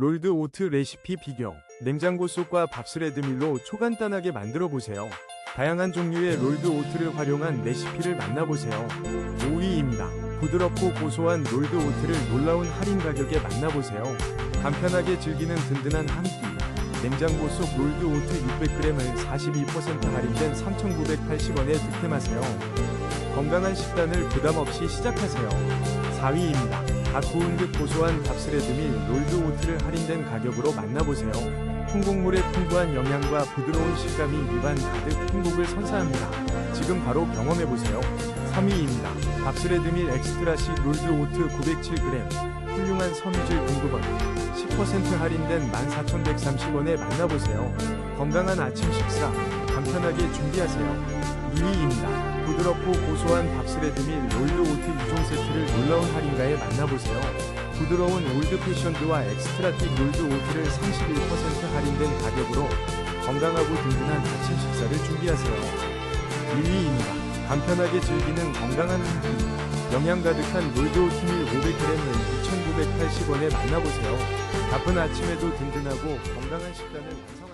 롤드 오트 레시피 비교. 냉장고 속과 밥스레드 밀로 초간단하게 만들어 보세요. 다양한 종류의 롤드 오트를 활용한 레시피를 만나보세요. 5위입니다. 부드럽고 고소한 롤드 오트를 놀라운 할인 가격에 만나보세요. 간편하게 즐기는 든든한 한 끼. 냉장고 속 롤드 오트 600g을 42% 할인된 3,980원에 득템하세요. 건강한 식단을 부담 없이 시작하세요. 4위입니다. 갓 구운 듯 고소한 밥스레드 및 롤드 오트를 할인된 가격으로 만나보세요. 통곡물의 풍부한 영양과 부드러운 식감이 입안 가득 행복을 선사합니다. 지금 바로 경험해보세요. 3위입니다. 밥스레드 밀 엑스트라시 롤드 오트 907g 훌륭한 섬유질 공급원 10% 할인된 14,130원에 만나보세요. 건강한 아침 식사 간편하게 준비하세요. 2위입니다. 부드럽고 고소한 밥스레드 밀 롤드 오트 2종 세트를 놀라운 할인가에 만나보세요. 부드러운 올드 패션드와 엑스트라틱 롤드 오트를 31% 할인된 가격으로 건강하고 든든한 아침 식사를 준비하세요. 1위입니다. 간편하게 즐기는 건강한 한 끼. 영양 가득한 롤드 오트밀 500g을 2,980원에 만나보세요. 바쁜 아침에도 든든하고 건강한 식단을 완성.